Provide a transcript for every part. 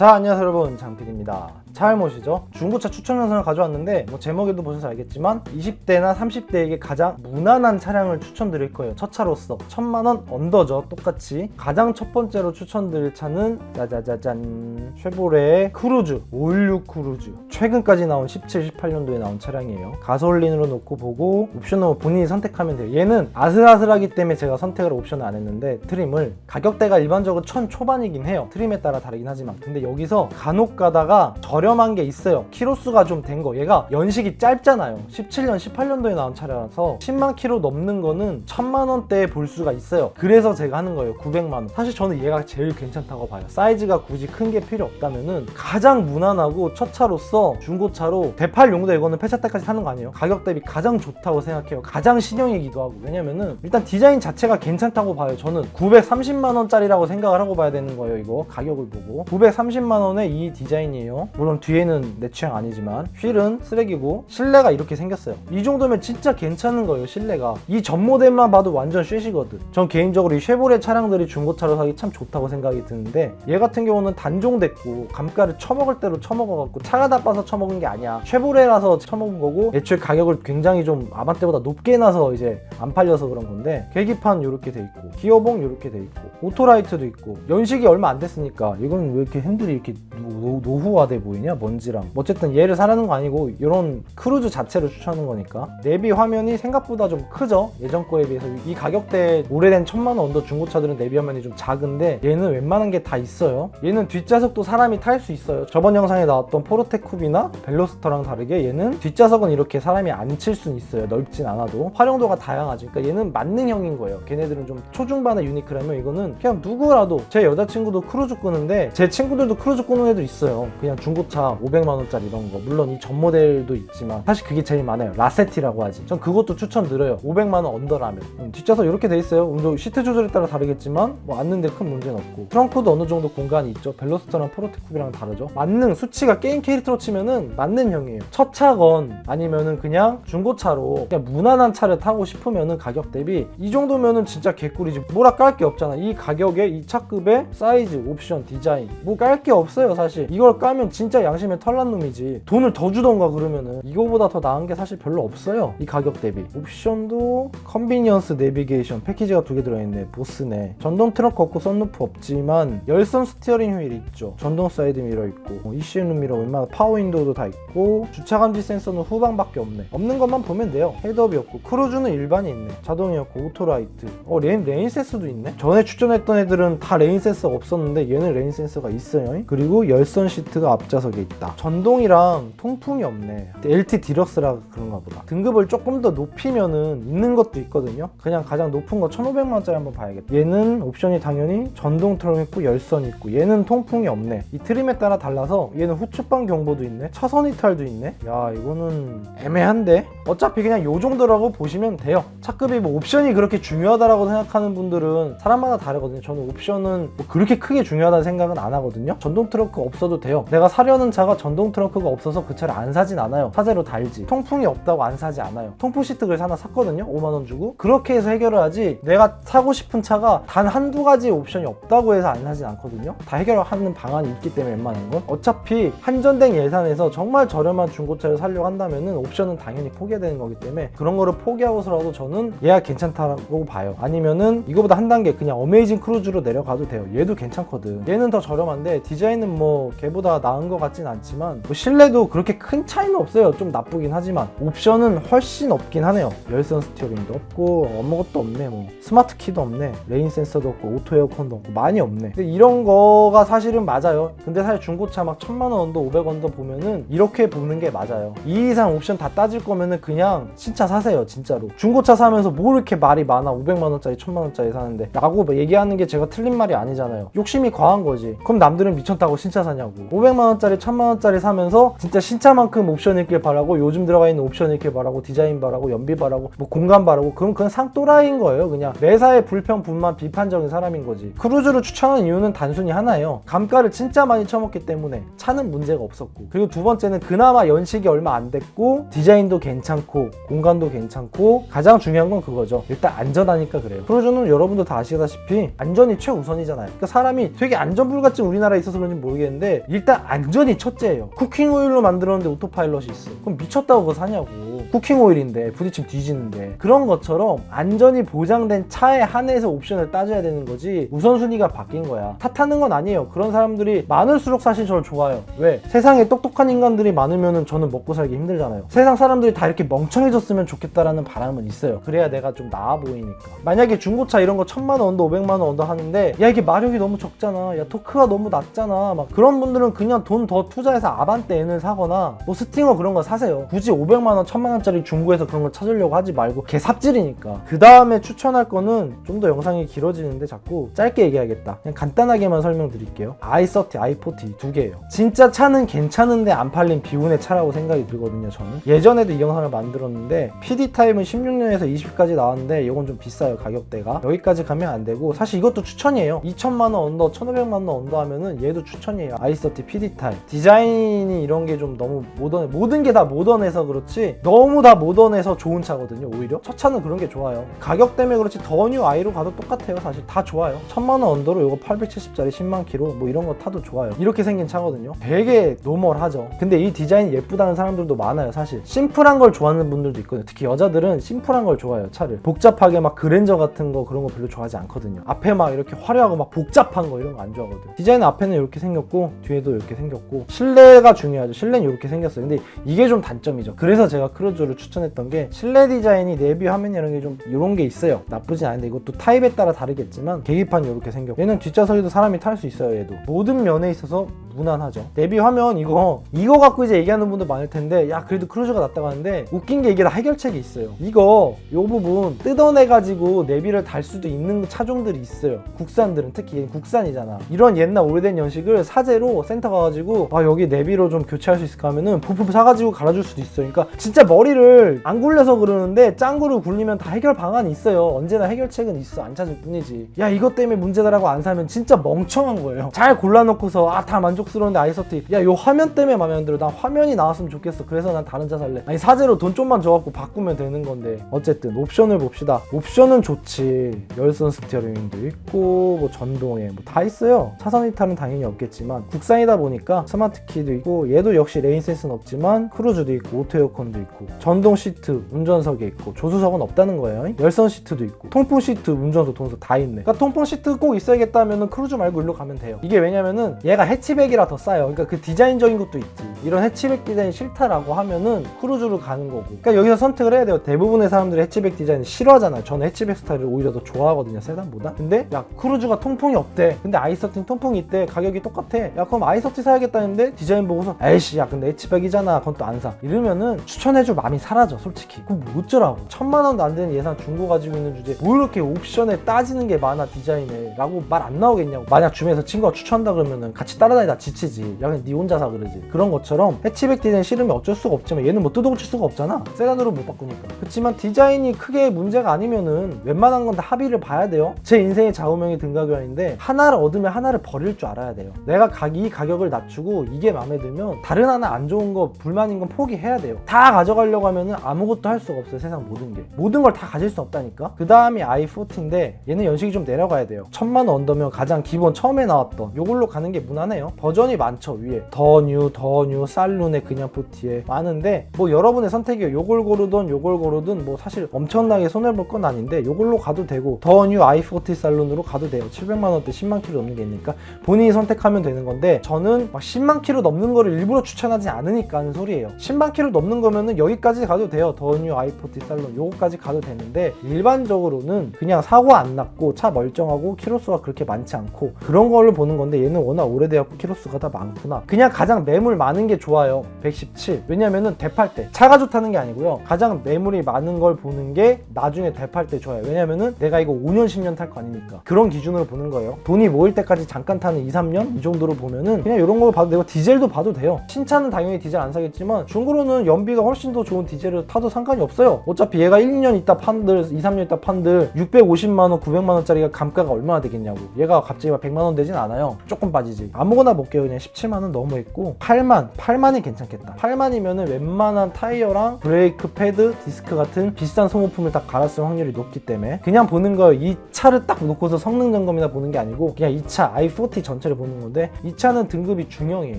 자 안녕하세요 여러분. 장필입니다. 잘 모시죠? 중고차 추천 영상을 가져왔는데 뭐 제목에도 보셔서 알겠지만 20대나 30대에게 가장 무난한 차량을 추천드릴 거예요. 첫 차로서. 천만원 언더죠. 똑같이. 가장 첫 번째로 추천드릴 차는 짜자자잔. 쉐보레의 크루즈. 516 크루즈. 최근까지 나온 17, 18년도에 나온 차량이에요. 가솔린으로 놓고 보고 옵션으로 본인이 선택하면 돼요. 얘는 아슬아슬하기 때문에 제가 선택을 옵션을 안 했는데 트림을 가격대가 일반적으로 천 초반이긴 해요. 트림에 따라 다르긴 하지만. 근데 여기서 간혹 가다가 저렴한 게 있어요. 키로수가 좀 된 거. 얘가 연식이 짧잖아요. 17년 18년도에 나온 차량이라서 10만 키로 넘는 거는 1000만 원대에 볼 수가 있어요. 그래서 제가 하는 거예요. 900만 원. 사실 저는 얘가 제일 괜찮다고 봐요. 사이즈가 굳이 큰 게 필요 없다면은 가장 무난하고 첫 차로서 중고차로 대팔 용도 이거는 폐차 때까지 사는 거 아니에요? 가격 대비 가장 좋다고 생각해요. 가장 신형이기도 하고. 왜냐면은 일단 디자인 자체가 괜찮다고 봐요 저는. 930만 원짜리라고 생각을 하고 봐야 되는 거예요 이거. 가격을 보고. 930만 원에 이 디자인이에요. 물론 뒤에는 내 취향 아니지만 휠은 쓰레기고 실내가 이렇게 생겼어요. 이 정도면 진짜 괜찮은 거예요 실내가. 이 전 모델만 봐도 완전 쉐시거든. 전 개인적으로 이 쉐보레 차량들이 중고차로 사기 참 좋다고 생각이 드는데 얘 같은 경우는 단종됐고 감가를 처먹을 대로 처먹어갖고 차가 나빠서 처먹은 게 아니야. 쉐보레라서 처먹은 거고 애초에 가격을 굉장히 좀 아반떼보다 높게 나서 이제 안 팔려서 그런 건데 계기판 이렇게 돼 있고 기어봉 이렇게 돼 있고 오토라이트도 있고 연식이 얼마 안 됐으니까 이건 왜 이렇게 핸들 이 이렇게 노, 노후화돼 보이냐? 먼지랑. 어쨌든 얘를 사라는 거 아니고 이런 크루즈 자체를 추천하는 거니까. 내비 화면이 생각보다 좀 크죠? 예전 거에 비해서. 이 가격대 오래된 천만 원 언더 중고차들은 내비 화면이 좀 작은데 얘는 웬만한 게 다 있어요. 얘는 뒷좌석도 사람이 탈 수 있어요. 저번 영상에 나왔던 포르테 쿱이나 벨로스터랑 다르게 얘는 뒷좌석은 이렇게 사람이 앉힐 수는 있어요. 넓진 않아도. 활용도가 다양하지 그러니까 얘는 만능형인 거예요. 걔네들은 좀 초중반의 유니크라면 이거는 그냥 누구라도 제 여자친구도 크루즈 끄는데 제 친구들 도 크루즈 끄는 애들 있어요. 그냥 중고차 500만 원짜리 이런 거. 물론 이 전 모델도 있지만 사실 그게 제일 많아요. 라세티라고 하지. 전 그것도 추천드려요. 500만 원 언더라면. 음, 뒷좌석 이렇게 돼 있어요. 물론 시트 조절에 따라 다르겠지만 뭐 앉는데 큰 문제는 없고. 트렁크도 어느 정도 공간이 있죠. 벨로스터랑 포르테쿱이랑 다르죠. 만능 수치가 게임 캐릭터로 치면은 만능 형이에요. 첫 차건 아니면은 그냥 중고차로 그냥 무난한 차를 타고 싶으면은 가격 대비 이 정도면은 진짜 개꿀이지. 뭐라 깔 게 없잖아. 이 가격에 이 차급에 사이즈 옵션 디자인 뭐 깔게 없어요 사실. 이걸 까면 진짜 양심에 털난 놈이지. 돈을 더 주던가 그러면은 이거보다 더 나은 게 사실 별로 없어요 이 가격 대비. 옵션도 컨비니언스 내비게이션 패키지가 두 개 들어있네 보스네. 전동 트렁크 없고 썬루프 없지만 열선 스티어링 휠이 있죠. 전동 사이드 미러 있고 뭐 ECN 미러 웬만한 파워 윈도우도 다 있고 주차 감지 센서는 후방밖에 없네. 없는 것만 보면 돼요. 헤드업이 없고 크루즈는 일반이 있네. 자동이었고 오토라이트. 어 레인, 레인 센서도 있네? 전에 추천했던 애들은 다 레인 센서가 없었는데 얘는 레인 센서가 있어요 그리고 열선 시트가 앞좌석에 있다. 전동이랑 통풍이 없네. LT 디럭스라 그런가 보다. 등급을 조금 더 높이면은 있는 것도 있거든요. 그냥 가장 높은 거 1500만원짜리 한번 봐야겠다. 얘는 옵션이 당연히 전동 트렁 있고 열선 있고 얘는 통풍이 없네. 이 트림에 따라 달라서 얘는 후측방 경보도 있네. 차선 이탈도 있네. 야 이거는 애매한데? 어차피 그냥 요 정도라고 보시면 돼요. 차급이 뭐 옵션이 그렇게 중요하다라고 생각하는 분들은 사람마다 다르거든요. 저는 옵션은 뭐 그렇게 크게 중요하다는 생각은 안 하거든요 전동 트렁크 없어도 돼요. 내가 사려는 차가 전동 트렁크가 없어서 그 차를 안 사진 않아요. 차제로 달지. 통풍이 없다고 안 사지 않아요. 통풍 시트 그래서 하나 샀거든요. 5만 원 주고. 그렇게 해서 해결을 하지. 내가 사고 싶은 차가 단 한두 가지 옵션이 없다고 해서 안 사진 않거든요. 다 해결하는 방안이 있기 때문에 웬만한 건. 어차피 한전된 예산에서 정말 저렴한 중고차를 사려고 한다면은 옵션은 당연히 포기해야 되는 거기 때문에 그런 거를 포기하고서라도 저는 얘가 괜찮다고 봐요. 아니면은 이거보다 한 단계 그냥 어메이징 크루즈로 내려가도 돼요. 얘도 괜찮거든. 얘는 더 저렴한데 디자인은 뭐 걔보다 나은 것 같진 않지만 뭐 실내도 그렇게 큰 차이는 없어요. 좀 나쁘긴 하지만 옵션은 훨씬 없긴 하네요. 열선 스티어링도 없고 아무것도 없네 뭐. 스마트 키도 없네. 레인 센서도 없고 오토 에어컨도 없고 많이 없네. 근데 이런 거가 사실은 맞아요. 근데 사실 중고차 막 천만 원 언더 500 언더 보면은 이렇게 보는 게 맞아요. 이 이상 옵션 다 따질 거면은 그냥 신차 사세요 진짜로. 중고차 사면서 뭐 이렇게 말이 많아? 500만 원짜리 1000만 원짜리 사는데. 라고 뭐 얘기하는 게 제가 틀린 말이 아니잖아요. 욕심이 과한 거지. 그럼 남들은 미쳤다고 신차 사냐고. 500만 원짜리 1000만 원짜리 사면서 진짜 신차만큼 옵션 있길 바라고 요즘 들어가 있는 옵션 있길 바라고 디자인 바라고 연비 바라고 뭐 공간 바라고 그럼 그건 상또라이인 거예요. 그냥 매사에 불평 분만 비판적인 사람인 거지. 크루즈를 추천하는 이유는 단순히 하나예요. 감가를 진짜 많이 쳐먹기 때문에 차는 문제가 없었고. 그리고 두 번째는 그나마 연식이 얼마 안 됐고 디자인도 괜찮고 공간도 괜찮고 가장 중요한 건 그거죠. 일단 안전하니까 그래요. 크루즈는 여러분도 다 아시다시피 안전이 최우선이잖아요. 그러니까 사람이 되게 안전불감증 우리나라에 있어서 있어서 그런지 모르겠는데 일단 안전이 첫째예요. 쿠킹 오일로 만들었는데 오토파일럿이 있어. 그럼 미쳤다고 그거 사냐고. 쿠킹 오일인데 부딪히면 뒤지는데 그런 것처럼 안전이 보장된 차에 한해서 옵션을 따져야 되는 거지 우선순위가 바뀐 거야. 탓하는 건 아니에요. 그런 사람들이 많을수록 사실 저를 좋아요. 왜? 세상에 똑똑한 인간들이 많으면 저는 먹고 살기 힘들잖아요. 세상 사람들이 다 이렇게 멍청해졌으면 좋겠다라는 바람은 있어요. 그래야 내가 좀 나아 보이니까. 만약에 중고차 이런 거 천만 원 언더, 오백만 원 언더 하는데 야 이게 마력이 너무 적잖아. 야 토크가 너무 낮잖아. 막 그런 분들은 그냥 돈 더 투자해서 아반떼 N을 사거나 뭐 스팅어 그런 거 사세요. 굳이 500만 원, 1000만 원 짜리 중고에서 그런 거 찾으려고 하지 말고 개 삽질이니까. 그 다음에 추천할 거는 좀 더 영상이 길어지는데 자꾸 짧게 얘기하겠다. 그냥 간단하게만 설명드릴게요. i30, i40 두 개예요. 진짜 차는 괜찮은데 안 팔린 비운의 차라고 생각이 들거든요. 저는 예전에도 이 영상을 만들었는데 PD 타임은 16년에서 20까지 나왔는데 이건 좀 비싸요 가격대가 여기까지 가면 안 되고 사실 이것도 추천이에요. 2천만 원 언더, 1,500만 원 언더 하면은 얘도 추천이에요. i30 PD 타임 디자인이 이런 게 좀 너무 모던 모든 게 다 모던해서 그렇지 너무 다 모던해서 좋은 차거든요. 오히려 첫 차는 그런 게 좋아요. 가격 때문에 그렇지 더 뉴 아이로 가도 똑같아요. 사실 다 좋아요. 1천만 원 언더로 이거 870짜리 10만 킬로 뭐 이런 거 타도 좋아요. 이렇게 생긴 차거든요. 되게 노멀하죠. 근데 이 디자인이 예쁘다는 사람들도 많아요. 사실 심플한 걸 좋아하는 분들도 있거든요. 특히 여자들은 심플한 걸 좋아해요. 차를 복잡하게 막 그랜저 같은 거 그런 거 별로 좋아하지 않거든요. 앞에 막 이렇게 화려하고 막 복잡한 거 이런 거 안 좋아하거든요. 디자인 앞에는 이렇게 생겼고 뒤에도 이렇게 생겼고 실내가 중요하죠. 실내는 이렇게 생겼어요. 근데 이게 좀 단점이죠. 그래서 제가 크루즈 를 추천했던 게 실내 디자인이 내비 화면 이런 게 좀 이런 게 있어요. 나쁘진 않은데 이것도 타입에 따라 다르겠지만 계기판이 이렇게 생겼고 얘는 뒷좌석에도 사람이 탈 수 있어요. 얘도 모든 면에 있어서 무난하죠. 내비 화면 이거 이거 갖고 이제 얘기하는 분들 많을 텐데 야 그래도 크루즈가 낫다고 하는데 웃긴 게 이게 다 해결책이 있어요. 이거 요 부분 뜯어내 가지고 내비를 달 수도 있는 차종들이 있어요. 국산들은 특히 국산이잖아. 이런 옛날 오래된 연식을 사제로 센터 가가지고 아 여기 내비로 좀 교체할 수 있을까 하면은 푸푸 사가지고 갈아줄 수도 있어요. 그러니까 진짜 머리 를 안 굴려서 그러는데 짱구를 굴리면 다 해결 방안이 있어요. 언제나 해결책은 있어 안 찾을 뿐이지. 야 이것 때문에 문제다라고 안 사면 진짜 멍청한 거예요. 잘 골라놓고서 아 다 만족스러운데 아이서티 야 요 화면 때문에 마음에 안 들어. 난 화면이 나왔으면 좋겠어. 그래서 난 다른 차 살래. 아니 사제로 돈 좀만 줘갖고 바꾸면 되는 건데 어쨌든 옵션을 봅시다. 옵션은 좋지. 열선 스티어링도 있고 뭐 전동에 뭐 다 있어요. 차선 이탈은 당연히 없겠지만 국산이다 보니까 스마트 키도 있고 얘도 역시 레인 센스는 없지만 크루즈도 있고 오토 에어컨도 있고 전동 시트 운전석에 있고 조수석은 없다는 거예요. 열선 시트도 있고 통풍 시트 운전석 동석 다 있네. 그러니까 통풍 시트 꼭 있어야겠다면은 크루즈 말고 일로 가면 돼요. 이게 왜냐면은 얘가 해치백이라 더 싸요. 그러니까 그 디자인적인 것도 있지. 이런 해치백 디자인 싫다라고 하면은 크루즈로 가는 거고. 그러니까 여기서 선택을 해야 돼요. 대부분의 사람들이 해치백 디자인 싫어하잖아요. 저는 해치백 스타일을 오히려 더 좋아하거든요. 세단보다. 근데 야 크루즈가 통풍이 없대. 근데 아이서틴 통풍이 있대. 가격이 똑같아. 야 그럼 아이서티 사야겠다는데 디자인 보고서 에이씨 야 근데 해치백이잖아. 그건 또 안 사. 이러면은 추천해줄 마음이 사라져. 솔직히. 그럼 뭐 어쩌라고. 천만 원도 안 되는 예산 중고 가지고 있는 주제에 뭐 이렇게 옵션에 따지는 게 많아 디자인에 라고 말 안 나오겠냐고. 만약 주변에서 친구가 추천한다 그러면은 같이 따라다니다 지치지. 야 그냥 니 혼자 사 그러지. 그런 것처럼 해치백 디자인 싫으면 어쩔 수가 없지만 얘는 뭐 뜯어고칠 수가 없잖아. 세단으로 못 바꾸니까. 그렇지만 디자인이 크게 문제가 아니면은 웬만한 건 다 합의를 봐야 돼요. 제 인생의 좌우명이 등가교환인데 하나를 얻으면 하나를 버릴 줄 알아야 돼요. 내가 가, 이 가격을 낮추고 이게 마음에 들면 다른 하나 안 좋은 거 불만인 건 포기해야 돼요. 다 가져가려고 하면은 아무것도 할 수가 없어요. 세상 모든 게. 모든 걸 다 가질 수 없다니까. 그 다음이 i40인데 얘는 연식이 좀 내려가야 돼요. 천만 원 언더면 가장 기본 처음에 나왔던 요걸로 가는 게 무난해요. 버전이 많죠 위에. 더 뉴, 더 뉴, 살룬에 그냥 포티에 많은데 뭐 여러분의 선택이에요. 요걸 고르든 요걸 고르든 뭐 사실 엄청나게 손해 볼 건 아닌데 요걸로 가도 되고 더뉴 i40 살룬으로 가도 돼요. 700만 원대 10만 킬로 넘는 게 있으니까 본인이 선택하면 되는 건데 저는 막 10만 킬로 넘는 거를 일부러 추천하지 않으니까 하는 소리예요. 10만 킬로 넘는 거면은 여기 까지 가도 돼요. 더뉴 i40 살룬 요거까지 가도 되는데 일반적으로는 그냥 사고 안 났고 차 멀쩡하고 키로수가 그렇게 많지 않고 그런 거를 보는 건데 얘는 워낙 오래돼갖고 키로수가 다 많구나. 그냥 가장 매물 많은 게 좋아요. 117. 왜냐면은 대팔 때 차가 좋다는 게 아니고요. 가장 매물이 많은 걸 보는 게 나중에 대팔 때 좋아요. 왜냐면은 내가 이거 5년 10년 탈 거 아니니까 그런 기준으로 보는 거예요. 돈이 모일 때까지 잠깐 타는 2, 3년 이 정도로 보면은 그냥 이런 거 봐도 되고 디젤도 봐도 돼요. 신차는 당연히 디젤 안 사겠지만 중고로는 연비가 훨씬 더 좋은 디젤을 타도 상관이 없어요. 어차피 얘가 1, 2년 있다 판들, 2, 3년 있다 판들 650만 원, 900만 원짜리가 감가가 얼마나 되겠냐고. 얘가 갑자기 막 100만 원 되진 않아요. 조금 빠지지. 아무거나 볼게요. 그냥 17만 원 너무했고 8만, 8만이 괜찮겠다. 8만이면은 웬만한 타이어랑 브레이크 패드, 디스크 같은 비싼 소모품을 다 갈았을 확률이 높기 때문에 그냥 보는 거 이 차를 딱 놓고서 성능 점검이나 보는 게 아니고 그냥 이 차 i40 전체를 보는 건데 이 차는 등급이 중형이에요.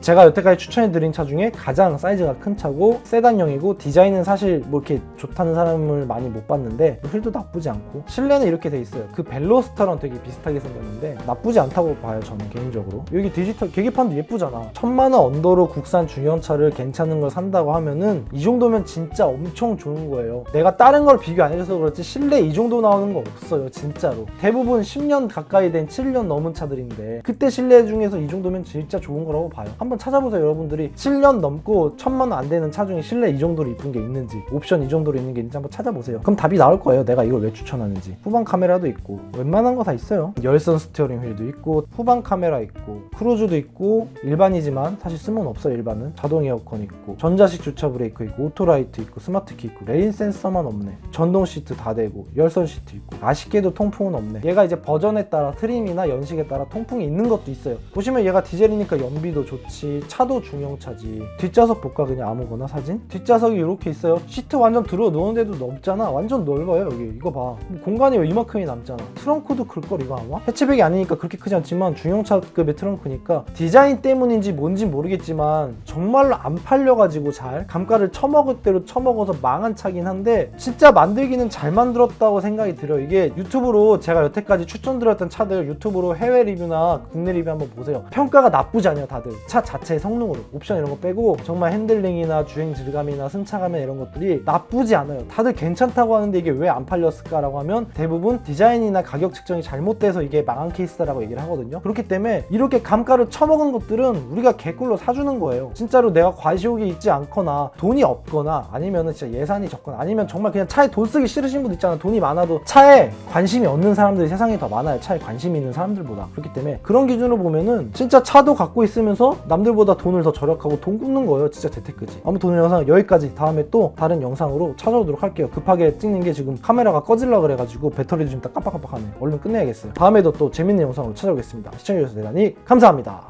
제가 여태까지 추천해드린 차 중에 가장 사이즈가 큰 차고 세단형이고 디자인은 사실 뭐 이렇게 좋다는 사람을 많이 못 봤는데 휠도 나쁘지 않고 실내는 이렇게 돼 있어요. 그 벨로스터랑 되게 비슷하게 생겼는데 나쁘지 않다고 봐요 저는 개인적으로. 여기 디지털 계기판도 예쁘잖아. 천만 원 언더로 국산 중형차를 괜찮은 걸 산다고 하면은 이 정도면 진짜 엄청 좋은 거예요. 내가 다른 걸 비교 안 해줘서 그렇지 실내 이 정도 나오는 거 없어요 진짜로. 대부분 10년 가까이 된 7년 넘은 차들인데 그때 실내 중에서 이 정도면 진짜 좋은 거라고 봐요. 한번 찾아보세요 여러분들이 7년 넘고 천만 원 안 되는 차 중에 실내 이 정도로 이쁜 게 있는지 옵션 이 정도로 있는 게 있는지 한번 찾아보세요. 그럼 답이 나올 거예요. 내가 이걸 왜 추천하는지. 후방 카메라도 있고 웬만한 거 다 있어요. 열선 스티어링 휠도 있고 후방 카메라 있고 크루즈도 있고 일반이지만 사실 쓸모는 없어요 일반은. 자동 에어컨 있고 전자식 주차 브레이크 있고 오토라이트 있고 스마트키 있고 레인 센서만 없네. 전동 시트 다 되고 열선 시트 있고 아쉽게도 통풍은 없네. 얘가 이제 버전에 따라 트림이나 연식에 따라 통풍이 있는 것도 있어요. 보시면 얘가 디젤이니까 연비도 좋지 차도 중형차지 뒷좌석 볼까 그냥 아무거나 사진? 뒷좌석이 이렇게 있어요. 시트 완전 들어 누운데도 넓잖아. 완전 넓어요 여기. 이거 봐. 공간이 왜 이만큼이 남잖아. 트렁크도 클걸 이거 아마? 해치백이 아니니까 그렇게 크지 않지만 중형차급의 트렁크니까 디자인 때문인지 뭔지 모르겠지만 정말로 안 팔려가지고 잘 감가를 처먹을 대로 처먹어서 망한 차긴 한데 진짜 만들기는 잘 만들었다고 생각이 들어요. 이게 유튜브로 제가 여태까지 추천드렸던 차들 유튜브로 해외 리뷰나 국내 리뷰 한번 보세요. 평가가 나쁘지 않아요 다들. 차 자체의 성능으로 옵션 이런 거 빼고 정말 핸들링이나 주행 질감이나 승차 감이나 이런 것들이 나쁘지 않아요. 다들 괜찮다고 하는데 이게 왜 안 팔렸을까라고 하면 대부분 디자인이나 가격 측정이 잘못돼서 이게 망한 케이스다라고 얘기를 하거든요. 그렇기 때문에 이렇게 감가를 처먹은 것들은 우리가 개꿀로 사주는 거예요. 진짜로 내가 과시욕이 있지 않거나 돈이 없거나 아니면은 진짜 예산이 적거나 아니면 정말 그냥 차에 돈 쓰기 싫으신 분 있잖아. 돈이 많아도 차에 관심이 없는 사람들이 세상에 더 많아요. 차에 관심이 있는 사람들보다. 그렇기 때문에 그런 기준으로 보면은 진짜 차도 갖고 있으면서 남들보다 돈을 더 절약하고 돈 굽는 거예요. 진짜 재테크지. 아무튼 오늘 영상 여기까지. 다음에 또 다른 영상으로 찾아오도록 할게요. 급하게 찍는 게 지금 카메라가 꺼질라 그래가지고 배터리도 지금 딱 깜빡깜빡하네. 얼른 끝내야겠어요. 다음에도 또 재밌는 영상으로 찾아오겠습니다. 시청해주셔서 대단히 감사합니다.